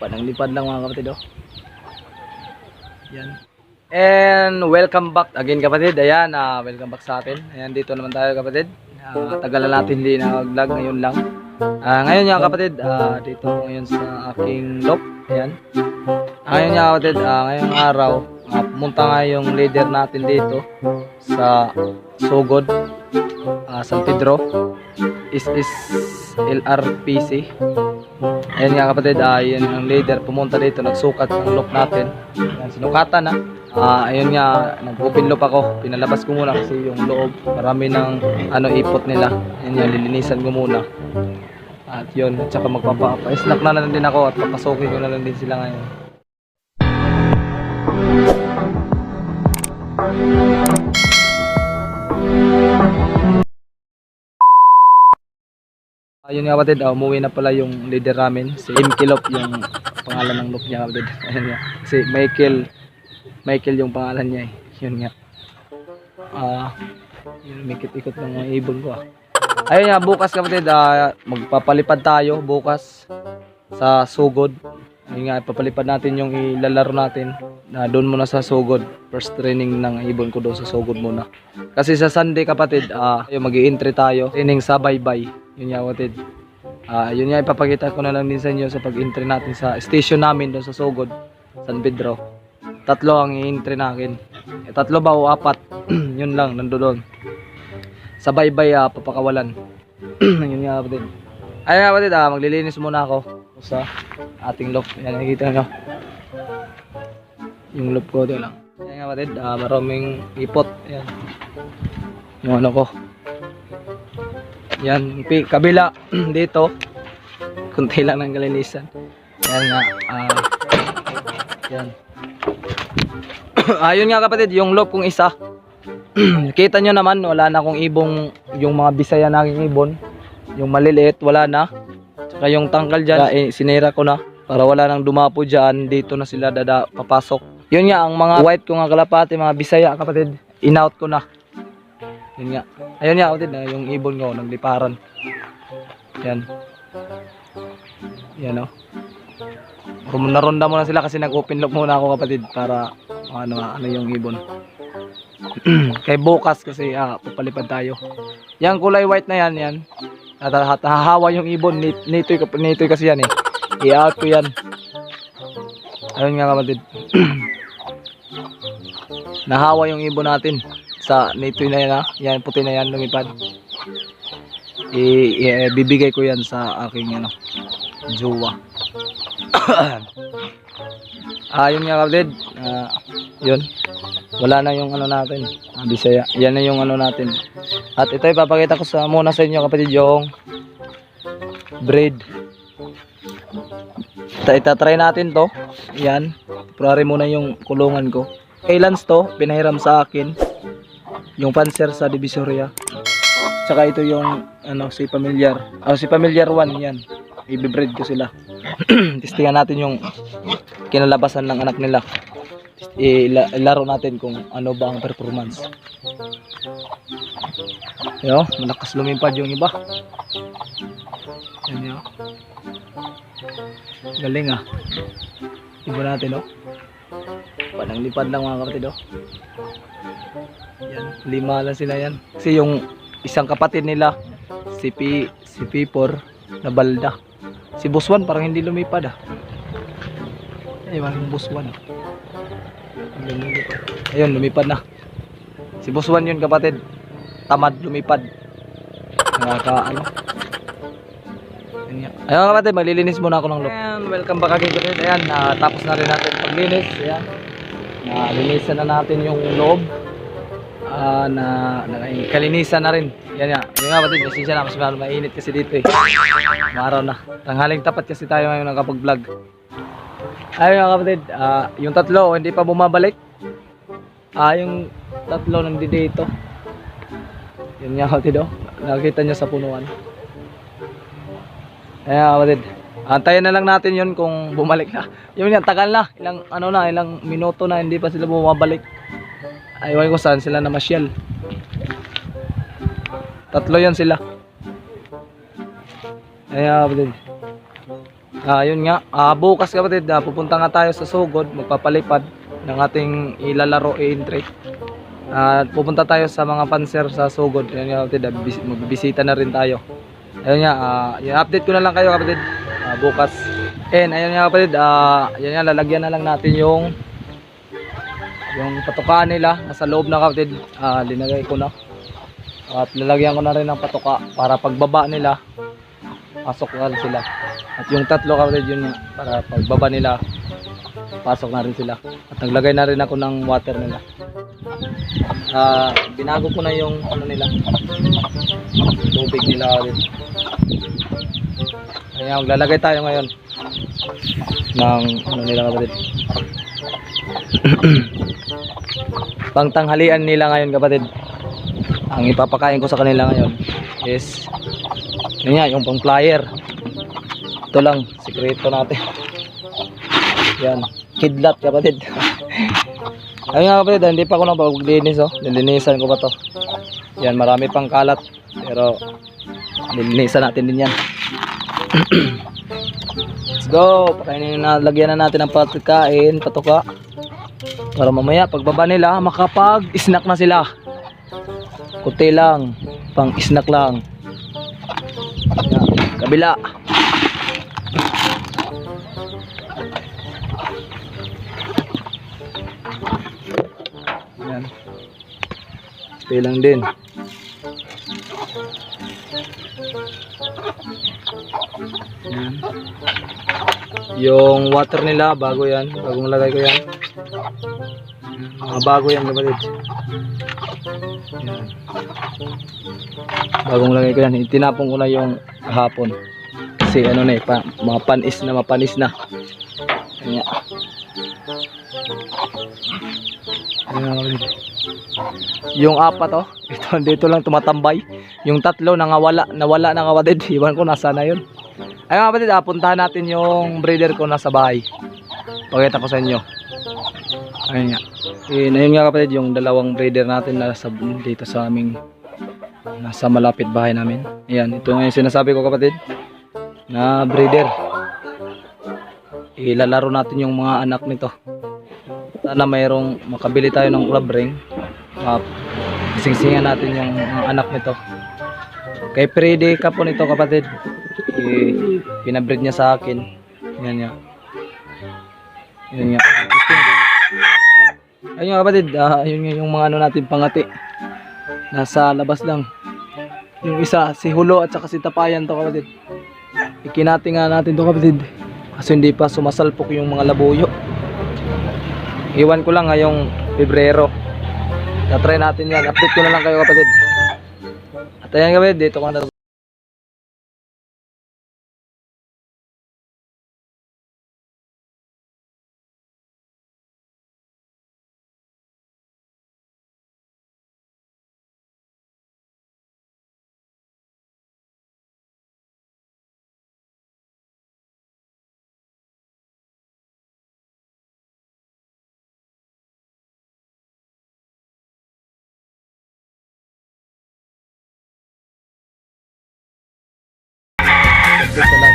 Panang lipad lang mga kapatid oh. Yan. And welcome back again kapatid. Ayan, ah, welcome back sa atin. Ayan, dito naman tayo kapatid. Ah, tagal na natin hindi nag-vlog ngayon lang. Ah, ngayon nga kapatid, ah, dito ngayon sa aking loft. Ayan. Ngayon nga kapatid, ah, ngayong araw, ah, pumunta nga yung leader natin dito sa Sugod, ah, San Pedro. Is is LRPC. Ayan nga kapatid, ah, yun ang leader pumunta dito, nagsukat ng loop natin. Ayan, sinukatan na. Ah, ayun nga, nag-open loop ako. Pinalabas ko muna kasi yung loob, marami ng ano ipot nila. Ayan nga, lilinisan ko muna. At yun, at saka magpapa-snack na lang din ako at papasukin ko na lang din sila ngayon. Ayun nga kapatid, ah, umuwi na pala yung leader namin, si M. Kilop, yung pangalan ng loop niya kapatid. Ayun nga, si Michael, Michael yung pangalan niya eh. Yun nga. Ah, yun, mikit-ikot ng mga ibon ko ah. Ayun nga, bukas kapatid, ah, magpapalipad tayo bukas sa Sugod. Ayun nga, papalipad natin yung ilalaro natin na doon muna sa Sugod. First training ng ibon ko doon sa Sugod muna. Kasi sa Sunday kapatid, ah, mag entry tayo. Training sa Baybay. Yun nga. Ah, yun nga ipapakita ko na lang din sa inyo sa pag-entry natin sa station namin doon sa Sugod, San Pedro. Tatlo ang i-entry natin. Eh, tatlo ba o apat? yun lang, nandoon. Sa Baybay, ah, papakawalan. yun nga kapatid. Ayun nga kapatid, ah, maglilinis muna ako sa ating loft. Yan, nakikita nyo. Yung loft ko doon lang. Yan nga kapatid, ah, maraming ipot. Yan. Yung ano ko. Yan, kabila dito. Kunti lang ng kalinisan. Yan nga. ah, yan. Ayun nga kapatid, yung loop kong isa. Kita nyo naman, wala na akong ibong, yung mga bisaya naking ibon. Yung maliliit, wala na. Tsaka yung tangkal dyan, eh, sinira ko na. Para wala nang dumapo dyan, dito na sila dada papasok. Yun nga, ang mga white ko nga kalapati, mga bisaya kapatid, in-out ko na. Yun nga. Ayun nga kapatid, ah, yung ibon ko, nagliparan. Yan. Yan o. Naronda muna sila kasi nag-open lock muna ako kapatid para ano ano yung ibon. Kay bukas kasi ah, papalipad tayo. Yang kulay white na yan, yan. At hahawa yung ibon, Nit- nitoy, nitoy kasi yan eh. I-out ko yan. Ayun nga kapatid. Nahawa yung ibon natin sa nitoy na yan ha. Yan, puti na yan, lumipad. I, i- bibigay ko yan sa aking ano, jowa. Ayun nga kapatid. Ah, yun. Wala na yung ano natin. Ah, Bisaya. Yan na yung ano natin. At ito ipapakita ko sa muna sa inyo kapatid yung bread. Ita itatry natin to. Yan. Purari muna yung kulungan ko. Kailans to, pinahiram sa akin. Yung panser sa Divisoria. Tsaka ito yung ano si Familiar. Oh, si Familiar 1 yan. Ibibreed ko sila. Testingan natin yung kinalabasan ng anak nila. Ila- ilaro natin kung ano ba ang performance. Yo, malakas lumimpad yung iba. Yan yo. Galing ah. Iba natin oh. Panang lipad lang mga kapatid oh. Yan, lima lang sila yan. Kasi yung isang kapatid nila, si P, si P4 na balda. Si Buswan parang hindi lumipad ah. Ay, parang Buswan. Ayun, lumipad. Na. Si Buswan yun kapatid. Tamad lumipad. Nakaka ano. Ayun kapatid, maglilinis muna ako ng loob. Ayan, welcome back again kapatid. Ayan, ah, tapos na rin natin paglinis. Ayan. Nalinisan na natin yung loob. Ah, na, na kalinisan na rin. Yan nga. Yan nga kapatid, pasensya na mas mainit kasi dito eh. Maraw na. Tanghaling tapat kasi tayo ngayon nakapag-vlog. Ayun nga kapatid, ah, yung tatlo hindi pa bumabalik. Ah, yung tatlo nandito. Yun nga kapatid oh. Nakita nyo sa punuan. Ayun nga kapatid. Antayin na lang natin yun kung bumalik na. Yun yan, tagal na. Ilang, ano na, ilang minuto na hindi pa sila bumabalik. Aywan ko saan sila na masyal. Tatlo yan sila. Ayan kapatid. Ah, yun nga. Ah, bukas kapatid, ah, pupunta nga tayo sa Sugod, magpapalipad ng ating ilalaro i-entry. Ah, pupunta tayo sa mga panser sa Sugod. Ayun nga kapatid, ah, bis- magbibisita na rin tayo. Ayun nga, ah, yung update ko na lang kayo kapatid bukas. And ayun nga kapatid, ah, ayun nga, lalagyan na lang natin yung yung patukaan nila nasa loob na kapatid. Ah, linagay ko na. At lalagyan ko na rin ng patuka para pagbaba nila, pasok na rin sila. At yung tatlo kapatid yun para pagbaba nila, pasok na rin sila. At naglagay na rin ako ng water nila. Ah, binago ko na yung ano nila, tubig nila kapatid. Kaya maglalagay tayo ngayon ng ano nila kapatid. Pangtanghalian nila ngayon kapatid. Ang ipapakain ko sa kanila ngayon is yun nga, yung pang flyer. Ito lang, sikreto natin. Yan, kidlat kapatid. Ayun nga kapatid, hindi pa ako napaglinis oh. Nilinisan ko pa to. Yan, marami pang kalat. Pero, nilinisan natin din yan. Let's go! Pakainin na, lagyan na natin ng pagkain, patuka. Para mamaya, pagbaba nila, makapag-snack na sila. Kunti lang, pang snack lang. Kabila. Yan. Kunti lang din. Yung water nila, bago yan. Bagong lagay ko yan. Yan, Mga bago yan, kapatid. Yan. Bagong lagay ko yan. Itinapon ko na yung hapon. Kasi ano na eh, pa, mga panis na mapanis na. Kapatid. Yung apat oh, ito dito lang tumatambay. Yung tatlo nangawala, nawala na kapatid. Iwan ko nasa na yun. Ayun kapatid, ah, puntahan natin yung breeder ko nasa bahay. Pakita ko sa inyo. Ayun nga. Eh, ayun nga kapatid, yung dalawang breeder natin na sa, dito sa aming nasa malapit bahay namin. Ayan, ito nga yung sinasabi ko kapatid na breeder. Ilalaro natin yung mga anak nito. Sana mayroong makabili tayo ng club ring. Uh, singsingan natin yung mga anak nito. Kay Freddy ka po nito kapatid. Eh, pinabreed niya sa akin. Yan nga. Yan nga. Ayun nga kapatid, ah, yun nga yung mga ano natin pangati. Nasa labas lang. Yung isa, si Hulo at saka si Tapayan to kapatid. Ikinati nga natin to kapatid. Kasi hindi pa sumasalpok yung mga labuyo. Iwan ko lang ngayong Pebrero. Na-try natin yan. Update ko na lang kayo kapatid. At ayan kapatid, dito ko na update ko lang.